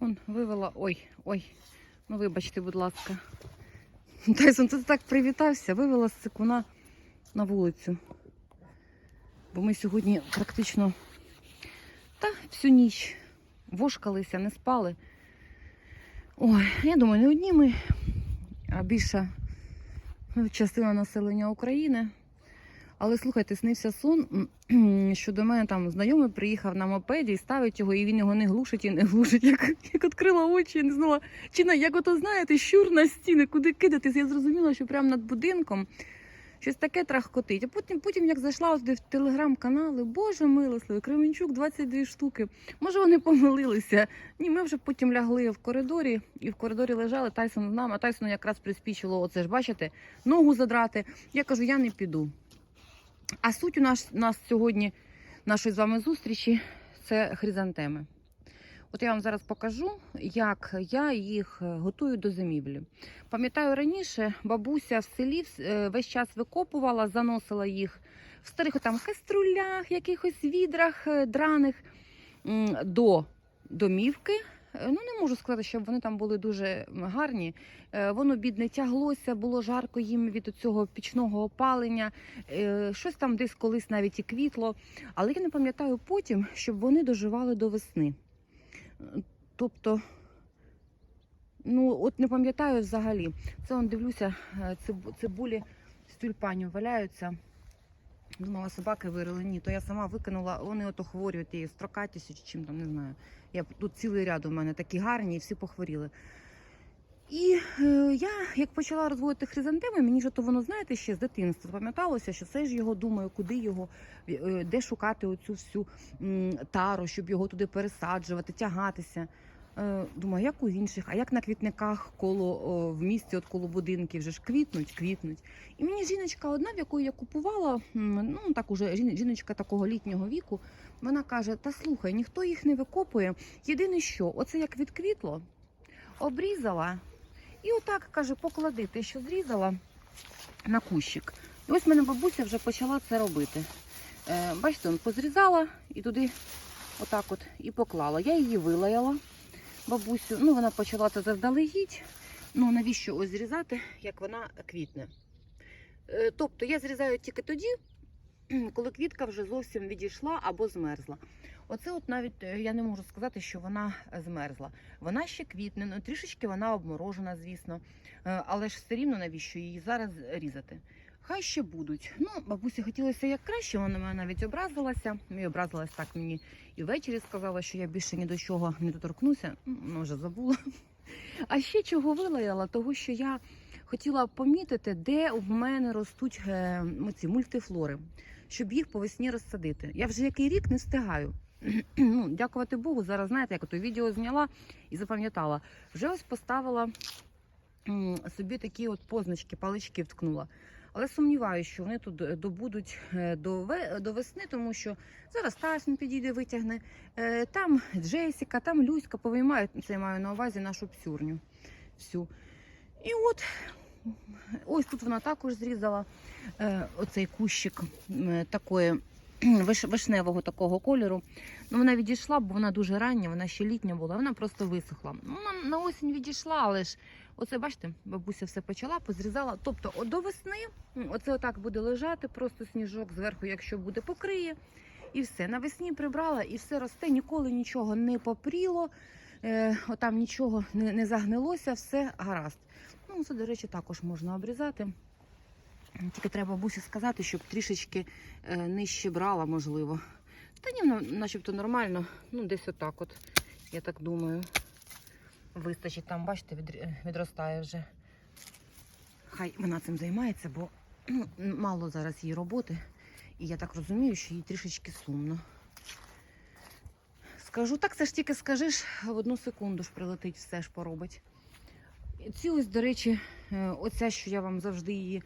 Он вивела. Ой, ой. Ну вибачте, будь ласка. Тайсон, ти так привітався, вивела з сикуна на вулицю. Бо ми сьогодні практично та всю ніч вошкалися, не спали. Ой, я думаю, не одні ми, а більша частина населення України. Але слухайте, снився сон, що до мене там знайомий приїхав на мопеді і ставить його, і він його не глушить і не глушить. Як, як відкрила очі, я не знала, чи на як ото знаєте, щур на стіни, куди кидатись. Я зрозуміла, що прямо над будинком щось таке трахкотить. А потім, потім як зайшла туди в телеграм-канали, Боже милосливий, Кременчук 22 штуки. Може, вони помилилися. Ні, ми вже потім лягли в коридорі, і в коридорі лежали Тайсон з нами, а Тайсону якраз приспічило, оце ж бачите, ногу задрати. Я кажу, я не піду. А суть у нас, нас сьогодні, нашої з вами зустрічі, це хризантеми. От я вам зараз покажу, як я їх е, готую до зимівлі. Пам'ятаю, раніше бабуся в селі е, весь час викопувала, заносила їх в старих там каструлях, якихось відрах е, драних до домівки. Е, Ну, не можу сказати, щоб вони там були дуже гарні. Е, Воно бідне тяглося, було жарко їм від цього пічного опалення. Е, Щось там десь колись навіть і квітло. Але я не пам'ятаю потім, щоб вони доживали до весни. Тобто, ну от не пам'ятаю взагалі. Це он дивлюся, цибулі з тюльпанів валяються. Думала, собаки вирили. Ні, то я сама викинула. Вони ото хворі, от строкатістю чи чим там, не знаю. Я тут цілий ряд у мене такі гарні, і всі похворіли. І е, я, як почала розводити хризантеми, мені ж то воно, знаєте, ще з дитинства пам'яталося, що все ж його думаю, куди його, е, де шукати оцю всю м, тару, щоб його туди пересаджувати, тягатися. Е, Думаю, як у інших, а як на квітниках коло о, в місті, от коло будинків, вже ж квітнуть, квітнуть. І мені жіночка одна, в яку я купувала, ну так уже жіночка такого літнього віку, вона каже: Та слухай, ніхто їх не викопує. Єдине що, оце як відквітло, обрізала, і отак каже, поклади те, що зрізала на кущик. І ось мене бабуся вже почала це робити. Е, бачите, он позрізала і туди отак от і поклала. Я її вилаяла, бабусю. Ну, вона почала це заздалегідь. Ну, навіщо ось зрізати, як вона квітне? Е, тобто я зрізаю тільки тоді, коли квітка вже зовсім відійшла або змерзла. Оце от навіть е, я не можу сказати, що вона змерзла. Вона ще квітне, ну трішечки вона обморожена, звісно. Е, Але ж все рівно навіщо її зараз різати? Хай ще будуть. Ну, бабусі хотілося як краще, вона мене навіть образилася. І образилась так мені і ввечері сказала, що я більше ні до чого не доторкнуся. Ну, Може, забула. А ще чого вилаяла, того що я хотіла помітити, де в мене ростуть е, ці мультифлори, щоб їх по весні розсадити. Я вже який рік не встигаю. ну, дякувати Богу, зараз знаєте, як ото відео зняла і запам'ятала. Вже ось поставила собі такі от позначки, палички вткнула. Але сумніваюся, що вони тут е, добудуть е, до, весни, тому що зараз Тайсон підійде, витягне. Е, Там Джесіка, там Люська повиймають, це я маю на увазі нашу псюрню. Всю. І от ось тут вона також зрізала оцей кущик такої вишневого такого кольору. Ну, вона відійшла, бо вона дуже рання, вона ще літня була, вона просто висохла. Ну, Вона на осінь відійшла, але ж оце, бачите, бабуся все почала, позрізала. Тобто до весни оце отак буде лежати, просто сніжок зверху, якщо буде, покриє. І все. Навесні прибрала і все росте, ніколи нічого не попріло, е, отам нічого не, не загнилося, все гаразд. Ну, це, до речі, також можна обрізати. Тільки треба бабусі сказати, щоб трішечки е, нижче брала, можливо. Та ні, ну, начебто нормально. Ну, десь отак от, я так думаю. Вистачить там, бачите, від, відростає вже. Хай вона цим займається, бо ну, мало зараз її роботи. І я так розумію, що їй трішечки сумно. Скажу, так це ж тільки скажеш, в одну секунду ж прилетить, все ж поробить. Ці ось, до речі, е, оця, що я вам завжди її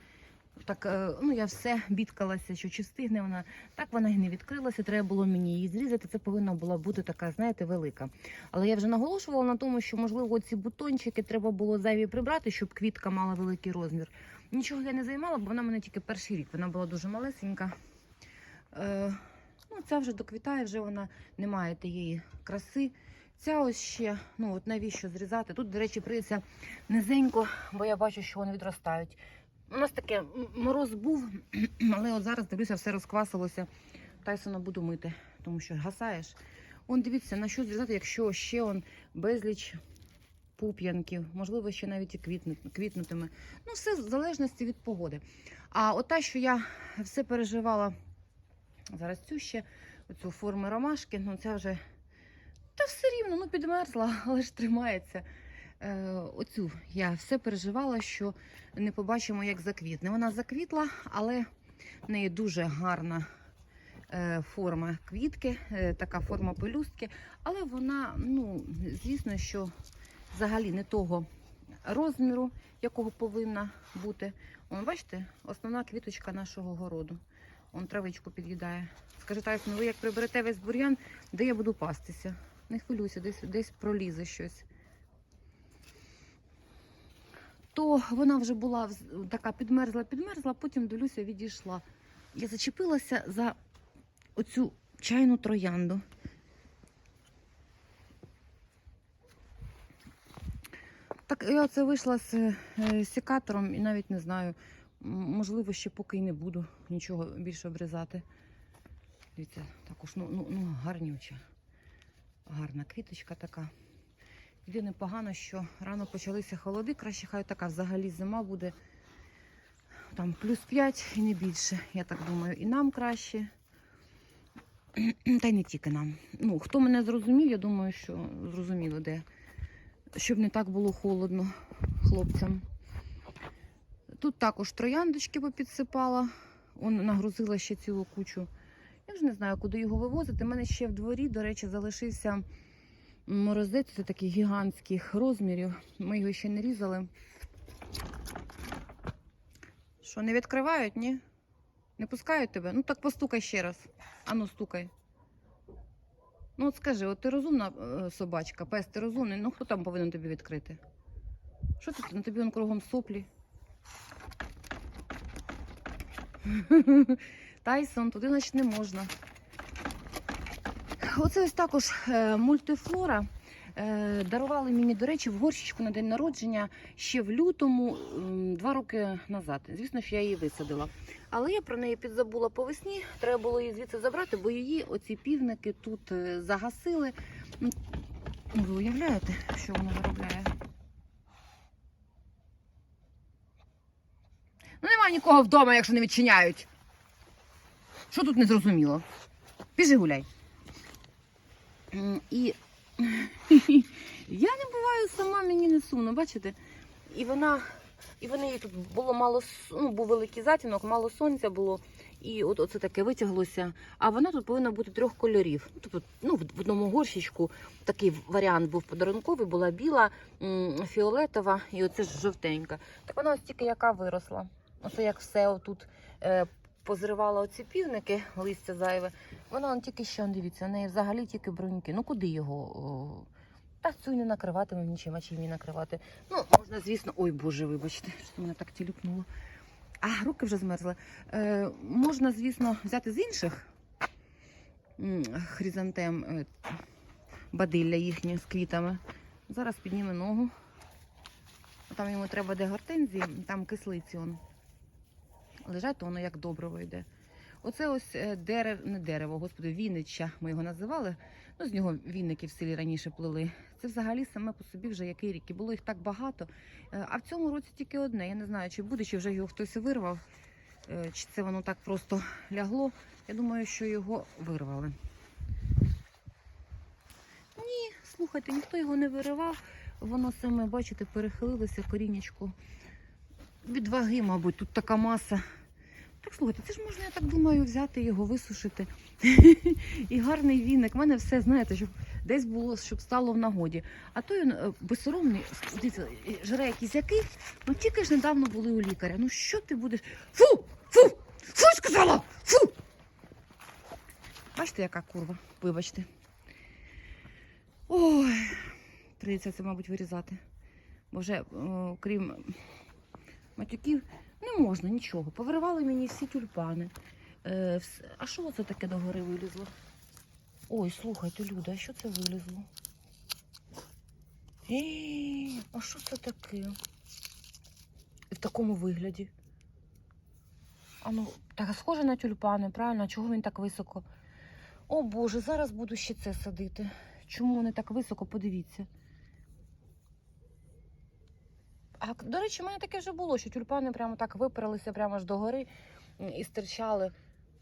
так, е, ну я все бідкалася, що чи встигне вона. Так вона і не відкрилася, треба було мені її зрізати. Це повинна була бути така, знаєте, велика. Але я вже наголошувала на тому, що можливо ці бутончики треба було зайві прибрати, щоб квітка мала великий розмір. Нічого я не займала, бо вона мене тільки перший рік. Вона була дуже малесенька. Е, ну, ця вже доквітає, вже вона не має тієї краси Ця ось ще, ну от навіщо зрізати? Тут, до речі, прийдеться низенько, бо я бачу, що вони відростають. У нас таке мороз був, але от зараз дивлюся, все розквасилося. Тайсона буду мити, тому що гасаєш. Он дивіться, на що зрізати, якщо ще он безліч пуп'янків, можливо, ще навіть і квітнутиме. Ну, все в залежності від погоди. А ота, що я все переживала зараз цю ще, оцю форму ромашки, ну це вже та все рівно, ну підмерзла, але ж тримається. Е, оцю я все переживала, що не побачимо, як заквітне. Вона заквітла, але в неї дуже гарна е, форма квітки, е, така форма пелюстки, але вона, ну, звісно, що взагалі не того розміру, якого повинна бути. Вон, бачите, основна квіточка нашого городу. Он травичку під'їдає. Скажи, Тайсон, ви як приберете весь бур'ян, де я буду пастися? Не хвилюйся, десь, десь пролізе щось. То вона вже була така підмерзла, підмерзла, потім дивлюся, відійшла. Я зачепилася за оцю чайну троянду. Так я оце вийшла з е, секатором і навіть не знаю. Можливо, ще поки й не буду нічого більше обрізати. Дивіться, також ну, ну, ну гарнюча. Гарна квіточка така. Єдине погано, що рано почалися холоди, краще хай така взагалі зима буде. Там плюс 5 і не більше, я так думаю. І нам краще. Та й не тільки нам. Ну, хто мене зрозумів, я думаю, що зрозуміло, де. Щоб не так було холодно хлопцям. Тут також трояндочки попідсипала. Он нагрузила ще цілу кучу. Я вже не знаю, куди його вивозити. У мене ще в дворі, до речі, залишився морозець це таких гігантських розмірів. Ми його ще не різали. Що, не відкривають, ні? Не пускають тебе? Ну так постукай ще раз. Ану, стукай. Ну от скажи, от ти розумна е, собачка, пес, ти розумний, ну хто там повинен тобі відкрити? Що ти на тобі он кругом соплі? Тайсон, туди значить не можна. Оце ось також е, мультифлора. Е, дарували мені, до речі, в горщичку на день народження ще в лютому, два роки назад. Звісно, що я її висадила. Але я про неї підзабула по весні. Треба було її звідси забрати, бо її оці півники тут е, загасили. Ну, Ви уявляєте, що вона виробляє? Ну, немає нікого вдома, якщо не відчиняють. Що тут не зрозуміло? Біжи гуляй. І я не буваю сама, мені не сумно, бачите? І вона, і вони їй тут було мало, ну, був великий затінок, мало сонця було, і от оце таке витяглося. А вона тут повинна бути трьох кольорів. Ну, Тобто, ну, в в одному горщичку такий варіант був подарунковий, була біла, фіолетова і оце ж жовтенька. Так вона ось тільки яка виросла. Оце як все отут е, позривала оці півники, листя зайве. Вона он тільки що, он, дивіться, у неї взагалі тільки бруньки. Ну куди його? Та цю не накриватиме нічим, а чим її накривати. Ну, можна, звісно, ой Боже, вибачте, що мене так тілюкнуло. А, руки вже змерзли. Е, можна, звісно, взяти з інших хризантем е, бадилля їхнє з квітами. Зараз підніме ногу. Там йому треба де гортензії, там кислиці. Лежать, то воно як добриво йде. Оце ось е, дерев, не дерево, господи, віннича ми його називали. Ну, з нього вінники в селі раніше плели. Це взагалі саме по собі вже який рік. І було їх так багато. Е, А в цьому році тільки одне. Я не знаю, чи буде, чи вже його хтось вирвав, е, чи це воно так просто лягло. Я думаю, що його вирвали. Ні, слухайте, ніхто його не виривав. Воно саме, бачите, перехилилося корінечко. Від ваги, мабуть, тут така маса. Так слухайте, це ж можна, я так думаю, взяти його, висушити. І гарний віник. У мене все, знаєте, щоб десь було, щоб стало в нагоді. А той він е, безсоромний, дивіться, е, жре якісь який. Ну тільки ж недавно були у лікаря. Ну що ти будеш? Фу! Фу! Фу, сказала! Фу! Бачите, яка курва? Вибачте. Ой, прийдеться це, мабуть, вирізати. Бо вже, о, крім матюків, не можна нічого. Повиривали мені всі тюльпани. Е, а що це таке догори вилізло? Ой, слухайте, Люда, а що це вилізло? Ей, а що це таке? В такому вигляді. А ну, так схоже на тюльпани, правильно? А чого він так високо? О Боже, зараз буду ще це садити. Чому вони так високо? Подивіться. А, до речі, в мене таке вже було, що тюльпани прямо так випиралися прямо аж до гори і стирчали.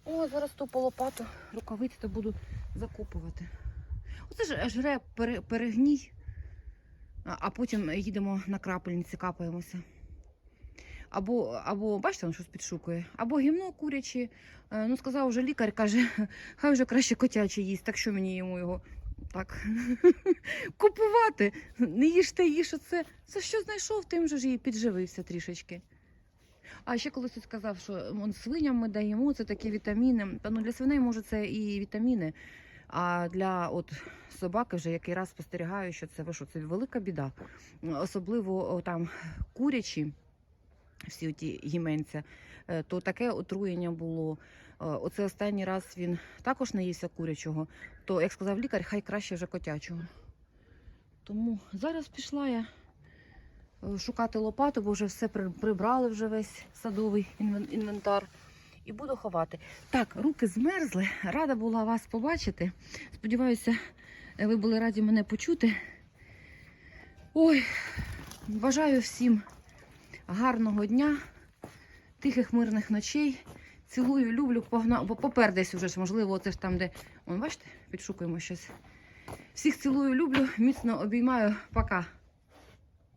О, зараз ту по лопату рукавиці то буду закопувати. Оце ж жре перегній, а, а потім їдемо на крапельниці, капаємося. Або, або бачите, він щось підшукує, або гімно курячі. Е, Ну, сказав вже лікар, каже, хай вже краще котяче їсть, так що мені йому його так купувати. Не їжте їж оце. Це що знайшов, тим же ж і підживився трішечки. А ще колись сказав, що он, свиням ми даємо це такі вітаміни. Та ну для свиней може це і вітаміни. А для от собаки, вже який раз спостерігаю, що це ви що, це велика біда. Особливо о, там курячі, всі ті гіменця, е, то таке отруєння було. Е, Оце останній раз він також наївся курячого, то, як сказав лікар, хай краще вже котячого. Тому зараз пішла я е, шукати лопату, бо вже все прибрали вже весь садовий інвентар. І буду ховати. Так, руки змерзли. Рада була вас побачити. Сподіваюся, ви були раді мене почути. Ой, бажаю всім гарного дня, тихих мирних ночей. Цілую, люблю, погнав. Попер десь уже ж, можливо, це ж там, де. Вон, бачите, підшукуємо щось. Всіх цілую, люблю, міцно обіймаю. Пока.